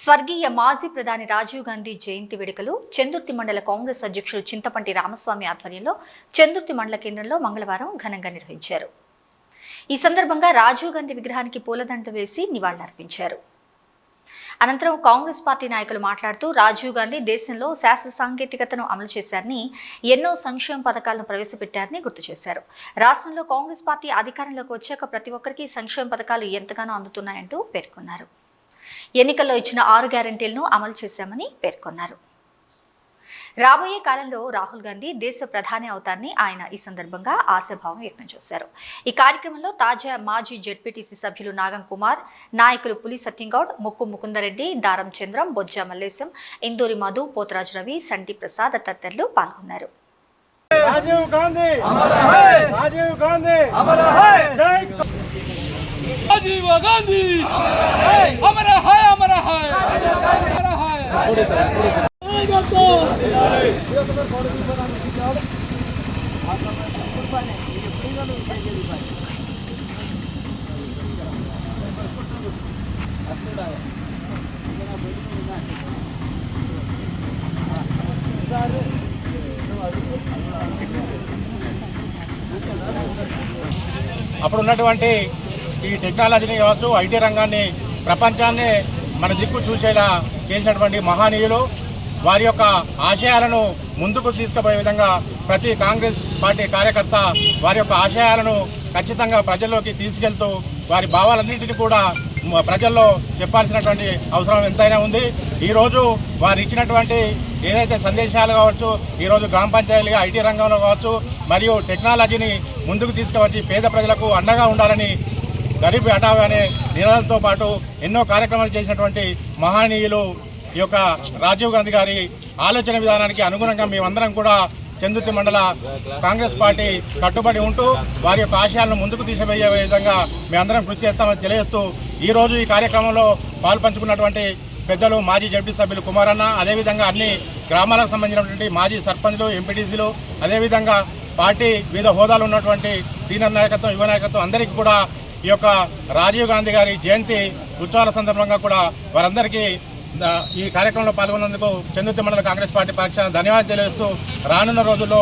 స్వర్గీయ మాజీ ప్రధాని రాజీవ్ గాంధీ జయంతి వేడుకలు చందుర్తి మండల కాంగ్రెస్ అధ్యక్షుడు చింతపంటి రామస్వామి ఆధ్వర్యంలో చందుర్తి మండల కేంద్రంలో మంగళవారం ఘనంగా నిర్వహించారు. ఈ సందర్భంగా రాజీవ్ గాంధీ విగ్రహానికి పూలదండ వేసి నివాళులర్పించారు. అనంతరం కాంగ్రెస్ పార్టీ నాయకులు మాట్లాడుతూ రాజీవ్ గాంధీ దేశంలో శాస్త్ర సాంకేతికతను అమలు చేశారని ఎన్నో సంక్షేమ పథకాలను ప్రవేశపెట్టారని గుర్తు చేశారు. రాష్ట్రంలో కాంగ్రెస్ పార్టీ అధికారంలోకి వచ్చాక ప్రతి ఒక్కరికి సంక్షేమ పథకాలు ఎంతగానో అందుతున్నాయంటూ పేర్కొన్నారు. ఎన్నికల్లో ఇచ్చిన ఆరు గ్యారంటీలను అమలు చేశామని పేర్కొన్నారు. రాబోయే కాలంలో రాహుల్ గాంధీ దేశ ప్రధాని అవుతారని ఆయన ఈ సందర్భంగా ఆశాభావం వ్యక్తం చేశారు. ఈ కార్యక్రమంలో తాజా మాజీ జడ్పీటీసీ సభ్యులు నాగం కుమార్ నాయకులు పులి సత్యంగౌడ్ ముక్కు ముకుందరెడ్డి దారం చంద్రం బొజ్జ మల్లేశం ఇందూరి మధు పోతరాజు రవి సంటి ప్రసాద్ తదితరులు పాల్గొన్నారు. రాజీవ్ గాంధీ! రాజీవ్ గాంధీ! गांधी अमर है अमर है अमर है అప్పుడు ఉన్నటువంటి ఈ టెక్నాలజీని కావచ్చు ఐటీ రంగాన్ని ప్రపంచాన్ని మన దిక్కు చూసేలా చేసినటువంటి మహనీయులు వారి యొక్క ఆశయాలను ముందుకు తీసుకుపోయే విధంగా ప్రతి కాంగ్రెస్ పార్టీ కార్యకర్త వారి యొక్క ఆశయాలను ఖచ్చితంగా ప్రజల్లోకి తీసుకెళ్తూ వారి భావాలన్నింటినీ కూడా ప్రజల్లో చెప్పాల్సినటువంటి అవసరం ఎంతైనా ఉంది. ఈరోజు వారు ఇచ్చినటువంటి ఏదైతే సందేశాలు కావచ్చు ఈరోజు గ్రామ పంచాయతీలుగా ఐటీ రంగంలో కావచ్చు మరియు టెక్నాలజీని ముందుకు తీసుకువచ్చి పేద ప్రజలకు అండగా ఉండాలని గరీబ్ హఠావ్ అనే నినాదంతో పాటు ఎన్నో కార్యక్రమాలు చేసినటువంటి మహనీయులు ఈ యొక్క రాజీవ్ గాంధీ గారి ఆలోచన విధానానికి అనుగుణంగా మేమందరం కూడా చందుర్తి మండల కాంగ్రెస్ పార్టీ కట్టుబడి ఉంటూ వారి యొక్క ఆశయాలను ముందుకు తీసివేయే విధంగా మేమందరం కృషి చేస్తామని తెలియజేస్తూ ఈ రోజు ఈ కార్యక్రమంలో పాల్పంచుకున్నటువంటి పెద్దలు మాజీ జడ్పీ సభ్యులు కుమారన్న అదేవిధంగా అన్ని గ్రామాలకు సంబంధించినటువంటి మాజీ సర్పంచ్లు ఎంపీటీసీలు అదేవిధంగా పార్టీ వివిధ హోదాలు ఉన్నటువంటి సీనియర్ నాయకత్వం యువ నాయకత్వం అందరికీ కూడా ఈ యొక్క రాజీవ్ గాంధీ గారి జయంతి ఉత్సవాల సందర్భంగా కూడా వారందరికీ ఈ కార్యక్రమంలో పాల్గొన్నందుకు చందుర్తి మండల కాంగ్రెస్ పార్టీ పక్షాన ధన్యవాదాలు తెలియజేస్తూ రానున్న రోజుల్లో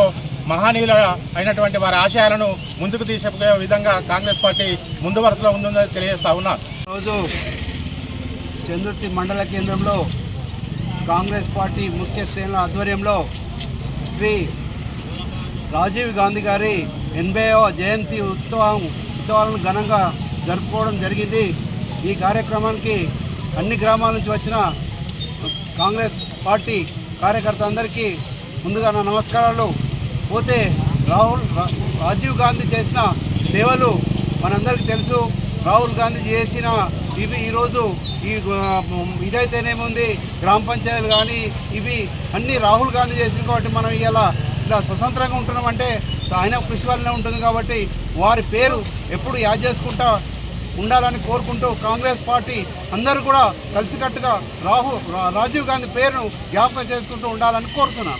మహనీయుల అయినటువంటి వారి ఆశయాలను ముందుకు తీసుకుపోయే విధంగా కాంగ్రెస్ పార్టీ ముందు వరుసలో ఉందని తెలియజేస్తా ఉన్నారు రోజు చందుర్తి మండల కేంద్రంలో కాంగ్రెస్ పార్టీ ముఖ్య శ్రేణుల ఆధ్వర్యంలో శ్రీ రాజీవ్ గాంధీ గారి ఎనభైవ జయంతి ఉత్సవం ఉత్సవాలను ఘనంగా జరుపుకోవడం జరిగింది. ఈ కార్యక్రమానికి అన్ని గ్రామాల నుంచి వచ్చిన కాంగ్రెస్ పార్టీ కార్యకర్త అందరికీ ముందుగా నా నమస్కారాలు. పోతే రాహుల్ రా- రాజీవ్ గాంధీ చేసిన సేవలు మనందరికీ తెలుసు. రాహుల్ గాంధీ చేసిన ఇవి ఈరోజు ఈ ఇదైతేనేముంది? గ్రామ పంచాయతీలు కానీ ఇవి అన్నీ రాహుల్ గాంధీ చేసిన కాబట్టి మనం ఇలా ఇలా స్వతంత్రంగా ఉంటున్నామంటే ఆయన కృషి వల్లనే ఉంటుంది కాబట్టి వారి పేరు ఎప్పుడు యాద్ చేసుకుంటా ఉండాలని కోరుకుంటూ కాంగ్రెస్ పార్టీ అందరూ కూడా కలిసికట్టుగా రాహుల్ రా- రాజీవ్ గాంధీ పేరును జ్ఞాపకం చేసుకుంటూ ఉండాలని కోరుతున్నాను.